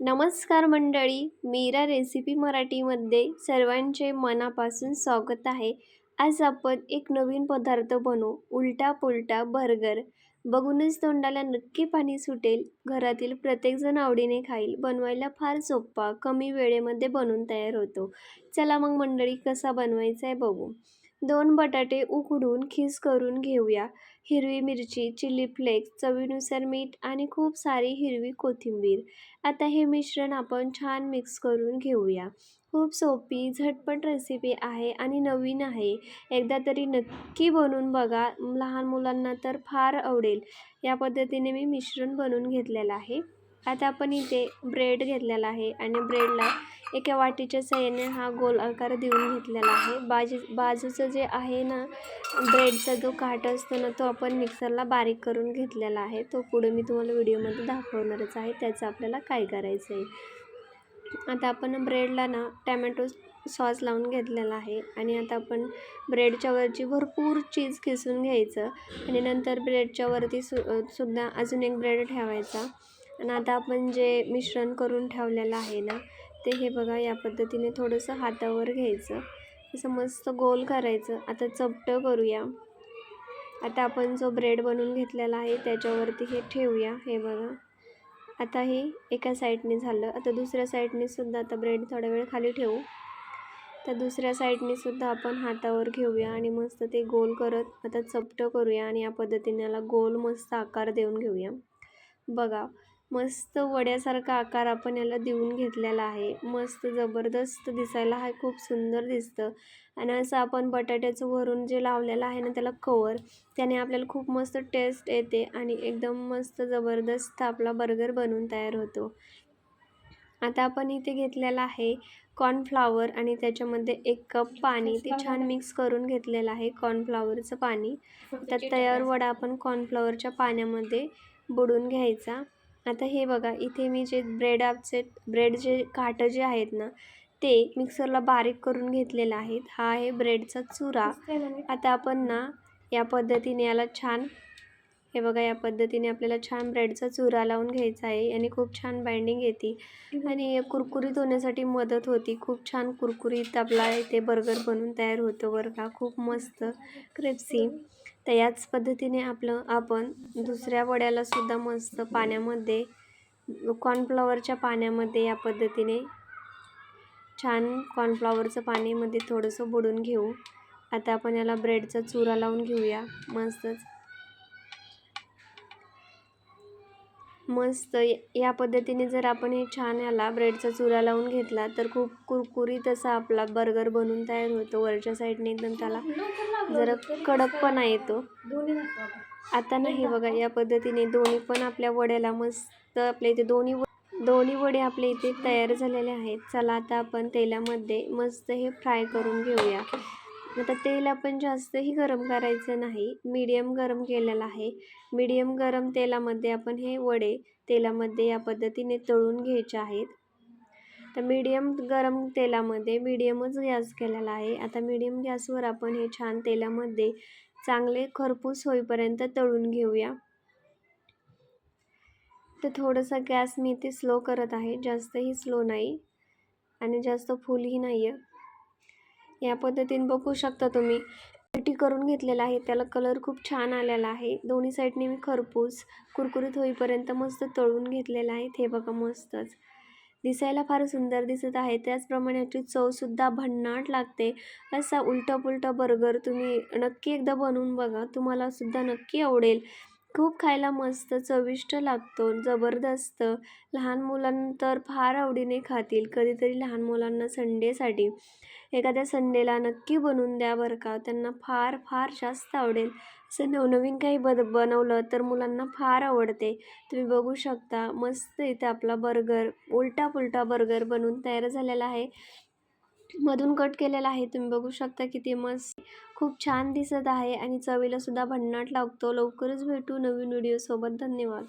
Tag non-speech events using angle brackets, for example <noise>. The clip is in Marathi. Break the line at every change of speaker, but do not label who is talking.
नमस्कार मंडळी मीरा रेसिपी मराठीमध्ये सर्वांचे मनापासून स्वागत आहे. आज आपण एक नवीन पदार्थ बनवू उलटा पुलटा बर्गर. बघूनच तोंडाला नक्की पाणी सुटेल. घरातील प्रत्येकजण आवडीने खाईल. बनवायला फार सोपा कमी वेळेमध्ये बनवून तयार होतो. चला मग मंडळी कसा बनवायचा आहे बघू. दोन बटाटे उकडून खीस करून घेऊया. हिरवी मिरची चिली फ्लेक्स चवीनुसार मीठ आणि खूप सारी हिरवी कोथिंबीर. आता हे मिश्रण आपण छान मिक्स करून घेऊया. खूप सोपी झटपट रेसिपी आहे आणि नवीन आहे. एकदा तरी नक्की बनवून बघा. लहान मुलांना तर फार आवडेल. या पद्धतीने मी मिश्रण बनवून घेतलेलं आहे. आता आपण इथे ब्रेड घेतलेला आहे आणि ब्रेडला एका वाटीच्या सहाय्याने हा गोल आकार देऊन घेतलेला आहे. बाजू बाजूचं जे आहे ना ब्रेडचा जो काट असतो ना तो आपण मिक्सरला बारीक करून घेतलेला आहे. तो पुढे मी तुम्हाला व्हिडिओमध्ये दाखवणारच आहे. त्याचं आपल्याला काय करायचं आहे? आता आपण ब्रेडला ना टॅमॅटो सॉस लावून घेतलेला आहे आणि आता आपण ब्रेडच्या वरची भरपूर चीज किसून घ्यायचं आणि नंतर ब्रेडच्या वरती सु सुद्धा अजून एक ब्रेड ठेवायचा. आणि आता आपण जे मिश्रण करून ठेवलेलं आहे ना ते हे बघा या पद्धतीने थोडंसं हातावर घ्यायचं. असं मस्त गोल करायचं. आता चपटं करूया. आता आपण जो ब्रेड बनवून घेतलेला आहे त्याच्यावरती हे ठेवूया. हे बघा. आता हे एका साईडने झालं. आता दुसऱ्या साईडने सुद्धा आता ब्रेड थोडा वेळ खाली ठेवू. तर दुसऱ्या साईडने सुद्धा आपण हातावर घेऊया आणि मस्त ते गोल करत आता चपटं करूया आणि या पद्धतीने याला गोल मस्त आकार देऊन घेऊया. बघा. मस्त वड्यासारखा आकार आपण याला देऊन घेतलेला आहे. मस्त जबरदस्त दिसायला हा खूप सुंदर दिसतं. आणि असं आपण बटाट्याचं वरून जे लावलेलं आहे ना त्याला कवर त्याने आपल्याला खूप मस्त टेस्ट येते आणि एकदम मस्त जबरदस्त आपला बर्गर बनवून तयार होतो. आता आपण इथे घेतलेला आहे कॉर्नफ्लावर आणि त्याच्यामध्ये एक कप पाणी. ते छान मिक्स करून घेतलेलं आहे कॉर्नफ्लावरचं पाणी. त्यात तयार वडा आपण कॉर्नफ्लावरच्या पाण्यामध्ये बुडून घ्यायचा. आता हे बघा इथे मी जे ब्रेड आपचे ब्रेड जे काटं जे आहेत ना ते मिक्सरला बारीक करून घेतलेलं आहेत. हा आहे ब्रेडचा चुरा. आता आपण ना या पद्धतीने याला छान हे बघा या पद्धतीने आपल्याला छान ब्रेडचा चुरा लावून घ्यायचा आहे आणि खूप छान बाइंडिंग येते. आणि कुरकुरीत होण्यासाठी मदत होती. खूप छान कुरकुरीत आपला इथे बर्गर बनवून तयार होतं बरं का. खूप मस्त <laughs> क्रिप्सी तर याच पद्धतीने आपलं आपण दुसऱ्या वड्यालासुद्धा मस्त पाण्यामध्ये कॉर्नफ्लॉवरच्या पाण्यामध्ये या पद्धतीने छान कॉर्नफ्लॉवरचं पाण्यामध्ये थोडंसं बुडून घेऊ. आता आपण याला ब्रेडचा चुरा लावून घेऊया. मस्तच. मस्त. या पद्धतीने जर आपण हे छान याला ब्रेडचा चुरा लावून घेतला तर खूप कुरकुरीत असा आपला बर्गर बनून तयार होतो. वरच्या साईडने एकदम त्याला जरा कडकपणा येतो. आता नाही बघा या पद्धतीने दोन्ही पण आपल्या वड्याला मस्त आपल्या इथे दोन्ही दोन्ही वडे आपल्या इथे तयार झालेले आहेत. चला आता आपण तेलामध्ये मस्त हे फ्राय करून घेऊया. आता तेल आपण जास्तही गरम करायचं नाही. मीडियम गरम केलेलं आहे. मीडियम गरम तेलामध्ये आपण हे वडे तेलामध्ये या पद्धतीने तळून घ्यायचे आहेत. तर मीडियम गरम तेलामध्ये मीडियमच गॅस केलेला आहे. आता मीडियम गॅसवर आपण हे छान तेलामध्ये चांगले खरपूस होईपर्यंत तळून घेऊया. तर थोडंसं गॅस मी इथे स्लो करत आहे. जास्तही स्लो नाही आणि जास्त फुलही नाही आहे या पद्धतीने बघू शकता तुम्ही. पट्टी करून घेतलेला आहे. त्याला कलर खूप छान आलेला आहे. दोन्ही साईडने मी खरपूस कुरकुरीत होईपर्यंत मस्त तळून घेतलेला आहे. हे बघा मस्तच. दिसायला फार सुंदर दिसत आहे. त्याचप्रमाणे याची चवसुद्धा भन्नाट लागते. असा उलटा पुलटा बर्गर तुम्ही नक्की एकदा बनवून बघा. तुम्हाला सुद्धा नक्की आवडेल. खूप खायला मस्त चविष्ट लागतो जबरदस्त. लहान मुलांना तर फार आवडीने खातील. कधीतरी लहान मुलांना संडेसाठी एखाद्या संडेला नक्की बनवून द्या बरं का. त्यांना फार फार जास्त आवडेल. असं नवनवीन काही बद बनवलं तर मुलांना फार आवडते. तुम्ही बघू शकता मस्त इथे आपला बर्गर उलटा पुलटा बर्गर बनवून तयार झालेला आहे. मधून कट केलेला आहे. तुम्ही बघू शकता किती मस्त खूप छान दिसत आहे आणि चवीला सुद्धा भन्नाट लागतो. लवकरच भेटू नवीन व्हिडिओसोबत धन्यवाद.